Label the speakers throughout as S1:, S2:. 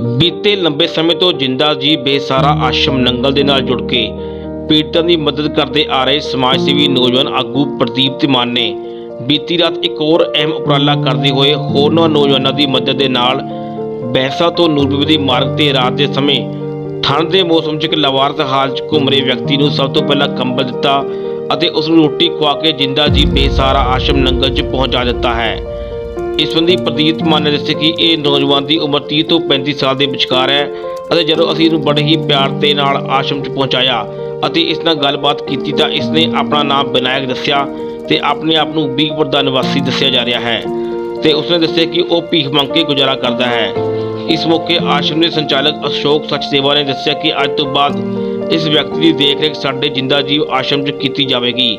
S1: ਬੀਤੇ ਲੰਬੇ ਸਮੇਂ ਤੋਂ ਜਿੰਦਾ ਜੀ ਬੇਸਾਰਾ ਆਸ਼ਰਮ ਨੰਗਲ ਦੇ ਨਾਲ ਜੁੜ ਕੇ ਪੀੜਤਾਂ ਦੀ ਮਦਦ ਕਰਦੇ ਆ ਰਹੇ ਸਮਾਜ ਸੇਵੀ ਨੌਜਵਾਨ ਆਗੂ ਪ੍ਰਦੀਪ ਤਿਮਾਨ ਨੇ ਬੀਤੀ ਰਾਤ ਇੱਕ ਹੋਰ ਅਹਿਮ ਉਪਰਾਲਾ ਕਰਦੇ ਹੋਏ ਹੋਰਨਾਂ ਨੌਜਵਾਨਾਂ ਦੀ ਮਦਦ ਦੇ ਨਾਲ ਬੈਂਸਾ ਤੋਂ ਨੂਰਬੀਬੀ ਦੀ ਮਾਰਗ ਤੇ ਰਾਤ ਦੇ ਸਮੇਂ ਠੰਡ ਦੇ ਮੌਸਮ 'ਚ ਇੱਕ ਲਵਾਰਸ ਹਾਲ 'ਚ ਘੁੰਮ ਰਹੇ ਵਿਅਕਤੀ ਨੂੰ ਸਭ ਤੋਂ ਪਹਿਲਾਂ ਕੰਬਲ ਦਿੱਤਾ ਅਤੇ ਉਸ ਨੂੰ ਰੋਟੀ ਖਵਾ ਕੇ ਜਿੰਦਾ ਜੀ ਬੇਸਾਰਾ ਆਸ਼ਰਮ ਨੰਗਲ 'ਚ ਪਹੁੰਚਾ ਦਿੱਤਾ ਹੈ। ਇਸ ਸੰਬੰਧੀ ਪ੍ਰਦੀਪ ਮਾਨ ਨੇ ਦੱਸਿਆ ਕਿ ਇਹ ਨੌਜਵਾਨ ਦੀ ਉਮਰ 30 ਤੋਂ 35 ਸਾਲ ਦੇ ਵਿਚਕਾਰ ਹੈ ਅਤੇ ਜਦੋਂ ਅਸੀਂ ਇਹਨੂੰ ਬੜੇ ਹੀ ਪਿਆਰ ਦੇ ਨਾਲ ਆਸ਼ਰਮ 'ਚ ਪਹੁੰਚਾਇਆ ਅਤੇ ਇਸ ਨਾਲ ਗੱਲਬਾਤ ਕੀਤੀ ਤਾਂ ਇਸ ਨੇ ਆਪਣਾ ਨਾਮ ਵਿਨਾਇਕ ਦੱਸਿਆ ਤੇ ਆਪਣੇ ਆਪ ਨੂੰ ਬੀਗਪੁਰ ਦਾ ਨਿਵਾਸੀ ਦੱਸਿਆ ਜਾ ਰਿਹਾ ਹੈ ਤੇ ਉਸਨੇ ਦੱਸਿਆ ਕਿ ਉਹ ਭੀਖ ਮੰਗ ਕੇ ਗੁਜ਼ਾਰਾ ਕਰਦਾ ਹੈ। ਇਸ ਮੌਕੇ ਆਸ਼ਰਮ ਦੇ ਸੰਚਾਲਕ ਅਸ਼ੋਕ ਸਚਦੇਵਾ ਨੇ ਦੱਸਿਆ ਕਿ ਅੱਜ ਤੋਂ ਬਾਅਦ ਇਸ ਵਿਅਕਤੀ ਦੀ ਦੇਖਰੇਖ ਸਾਡੇ ਜਿੰਦਾ ਜੀਵ ਆਸ਼ਰਮ 'ਚ ਕੀਤੀ ਜਾਵੇਗੀ।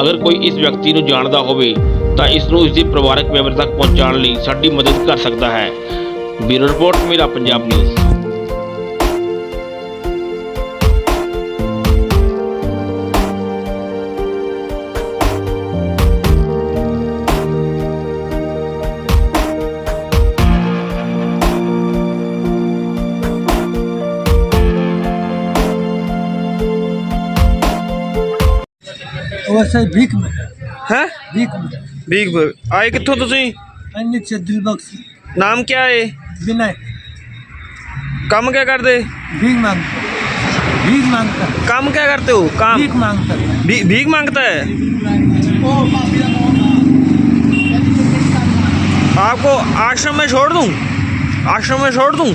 S1: ਅਗਰ ਕੋਈ ਇਸ ਵਿਅਕਤੀ ਨੂੰ ਜਾਣਦਾ ਹੋਵੇ ਤਾਂ ਇਸ ਨੂੰ ਇਸ ਦੇ ਪਰਿਵਾਰਕ ਮੈਂਬਰ ਤੱਕ ਪਹੁੰਚਾਉਣ ਲਈ ਸਾਡੀ ਮਦਦ ਕਰ ਸਕਦਾ ਹੈ। ਬਿਊਰੋ ਰਿਪੋਰਟ, ਮੇਰਾ ਪੰਜਾਬ ਨਿਊਜ਼।
S2: वैसे भीख में
S3: ਹੈ
S2: भीख में
S3: ਭੀਖ ਬ- ਆਏ ਕਿੱਥੋਂ ਤੁਸੀਂ
S2: अन्य से दिल बख्श
S3: ਨਾਮ ਕੀ ਹੈ
S2: विनय
S3: ਕੰਮ क्या करते
S2: भीख मांगता भीख मांगता
S3: काम क्या करते हो काम
S2: भीख मांगता
S3: भी, भीख मांगता है आपको आश्रम में छोड़ दूं आश्रम में छोड़ दूं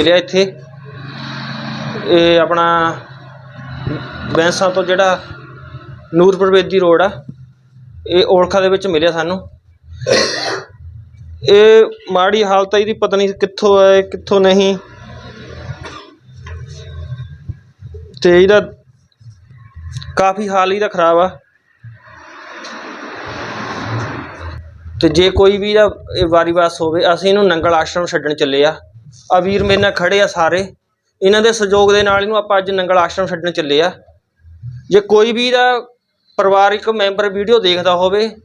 S4: ਰਿਹਾ ਇੱਥੇ ਇਹ ਆਪਣਾ ਬੈਂਸਾਂ ਤੋਂ ਜਿਹੜਾ ਨੂਰਪੁਰ ਬੇਦੀ ਰੋਡ ਆ, ਇਹ ਔਲਖਾ ਦੇ ਵਿੱਚ ਮਿਲਿਆ ਸਾਨੂੰ। ਇਹ ਮਾੜੀ ਹਾਲਤ ਆ, ਇਹਦੀ ਪਤਾ ਨਹੀਂ ਕਿੱਥੋਂ ਹੈ ਕਿੱਥੋਂ ਨਹੀਂ। ਤੇ ਇਹਦਾ ਕਾਫੀ ਹਾਲ ਇਹਦਾ ਖਰਾਬ ਆ। ਤੇ ਜੇ ਕੋਈ ਵੀ ਇਹਦਾ ਇਹ ਵਾਰੀ ਵਾਸ ਹੋਵੇ, ਅਸੀਂ ਇਹਨੂੰ ਨੰਗਲ ਆਸ਼ਰਮ ਛੱਡਣ ਚੱਲੇ ਆ। ਆ ਵੀਰ ਮੇਰੇ ਨਾਲ ਖੜੇ ਆ ਸਾਰੇ। ਇਹਨਾਂ ਦੇ ਸਹਿਯੋਗ ਦੇ ਨਾਲ ਇਹਨੂੰ ਆਪਾਂ ਅੱਜ ਨੰਗਲ ਆਸ਼ਰਮ ਛੱਡਣ ਚੱਲੇ ਆ। ਜੇ ਕੋਈ ਵੀ ਇਹਦਾ ਪਰਿਵਾਰਿਕ ਮੈਂਬਰ ਵੀਡੀਓ ਦੇਖਦਾ ਹੋਵੇ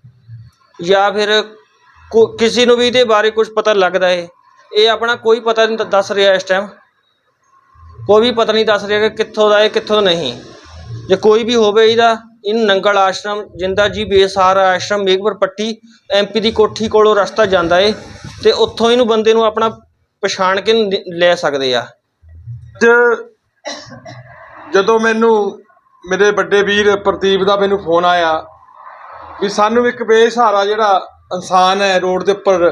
S4: ਜਾਂ ਫਿਰ ਕੋ- ਕਿਸੇ ਨੂੰ ਵੀ ਇਹਦੇ ਬਾਰੇ ਕੁਝ ਪਤਾ ਲੱਗਦਾ ਏ, ਇਹ ਆਪਣਾ ਕੋਈ ਪਤਾ ਨਹੀਂ ਦੱਸ ਰਿਹਾ ਇਸ ਟਾਈਮ ਕੋਈ ਵੀ ਪਤਾ ਨਹੀਂ ਦੱਸ ਰਿਹਾ ਕਿ ਕਿੱਥੋਂ ਦਾ ਹੈ ਕਿੱਥੋਂ ਨਹੀਂ। ਜੇ ਕੋਈ ਵੀ ਹੋਵੇ ਇਹਦਾ, ਇਹਨੂੰ ਨੰਗਲ ਆਸ਼ਰਮ, ਜਿੰਦਾ ਜੀ ਬੇਸਹਾਰਾ ਆਸ਼ਰਮ, ਮੇਘਪੁਰ ਪੱਟੀ ਐਮਪੀ ਦੀ ਕੋਠੀ ਕੋਲੋਂ ਰਸਤਾ ਜਾਂਦਾ ਏ ਤੇ ਉੱਥੋਂ ਇਹਨੂੰ ਬੰਦੇ ਨੂੰ ਆਪਣਾ ਪਛਾਣ ਕੇ ਨ- ਲੈ ਸਕਦੇ ਆ।
S5: ਅੱਜ ਜਦੋਂ ਮੈਨੂੰ ਮੇਰੇ ਵੱਡੇ ਵੀਰ ਪ੍ਰਦੀਪ ਦਾ ਮੈਨੂੰ ਫੋਨ ਆਇਆ ਵੀ ਸਾਨੂੰ ਇੱਕ ਬੇਸਹਾਰਾ ਜਿਹੜਾ ਇਨਸਾਨ ਹੈ ਰੋਡ ਦੇ ਉੱਪਰ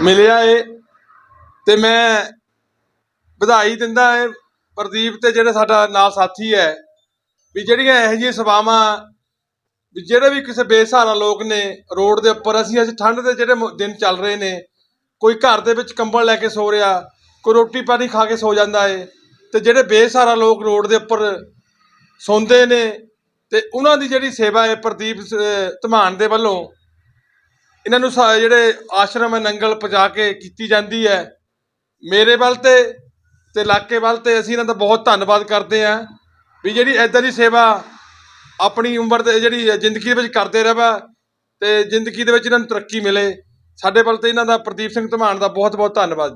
S5: ਮਿਲਿਆ ਏ ਤੇ ਮੈਂ ਵਧਾਈ ਦਿੰਦਾ ਏ ਪ੍ਰਦੀਪ ਤੇ ਜਿਹੜਾ ਸਾਡਾ ਨਾਲ ਸਾਥੀ ਹੈ ਵੀ ਜਿਹੜੀਆਂ ਇਹੋ ਜਿਹੀਆਂ ਸੇਵਾਵਾਂ ਵੀ ਜਿਹੜੇ ਵੀ ਕਿਸੇ ਬੇਸਹਾਰਾ ਲੋਕ ਨੇ ਰੋਡ ਦੇ ਉੱਪਰ ਅਸੀਂ ਅੱਜ ਠੰਡ ਦੇ ਜਿਹੜੇ ਮ- ਦਿਨ ਚੱਲ ਰਹੇ ਨੇ, ਕੋਈ ਘਰ ਦੇ ਵਿੱਚ ਕੰਬਲ ਲੈ ਕੇ ਸੋ ਰਿਹਾ ਕੋਈ ਰੋਟੀ ਪਾਣੀ ਖਾ ਕੇ ਸੋ ਜਾਂਦਾ ਏ, ਤੇ ਜਿਹੜੇ ਬੇਸਹਾਰਾ ਲੋਕ ਰੋਡ ਦੇ ਉੱਪਰ ਸੌਂਦੇ ਨੇ, ਤੇ ਉਹਨਾਂ ਦੀ ਜਿਹੜੀ ਸੇਵਾ ਹੈ ਪ੍ਰਦੀਪ ਸ- ਧਮਾਨ ਦੇ ਵੱਲੋਂ, ਇਹਨਾਂ ਨੂੰ ਸਾ- ਜਿਹੜੇ ਆਸ਼ਰਮ ਹੈ ਨੰਗਲ ਪਹੁੰਚਾ ਕੇ ਕੀਤੀ ਜਾਂਦੀ ਹੈ ਮੇਰੇ ਵੱਲ ਤੇ ਤੇ ਇਲਾਕੇ ਵੱਲ ਤੇ ਅਸੀਂ ਇਹਨਾਂ ਦਾ ਬਹੁਤ ਧੰਨਵਾਦ ਕਰਦੇ ਹਾਂ ਵੀ ਜਿਹੜੀ ਐਦਾਂ ਦੀ ਸੇਵਾ ਆਪਣੀ ਉਮਰ ਦੇ ਜਿਹੜੀ ਜ਼ਿੰਦਗੀ ਦੇ ਵਿੱਚ ਕਰਦੇ ਰਹਿਵਾ ਤੇ ਜ਼ਿੰਦਗੀ ਦੇ ਵਿੱਚ ਇਹਨਾਂ ਨੂੰ ਤਰੱਕੀ ਮਿਲੇ। ਸਾਡੇ ਵੱਲ ਤੇ ਇਹਨਾਂ ਦਾ, ਪ੍ਰਦੀਪ ਸਿੰਘ ਧਮਾਨ ਦਾ ਬਹੁਤ ਬਹੁਤ ਧੰਨਵਾਦ ਜੀ।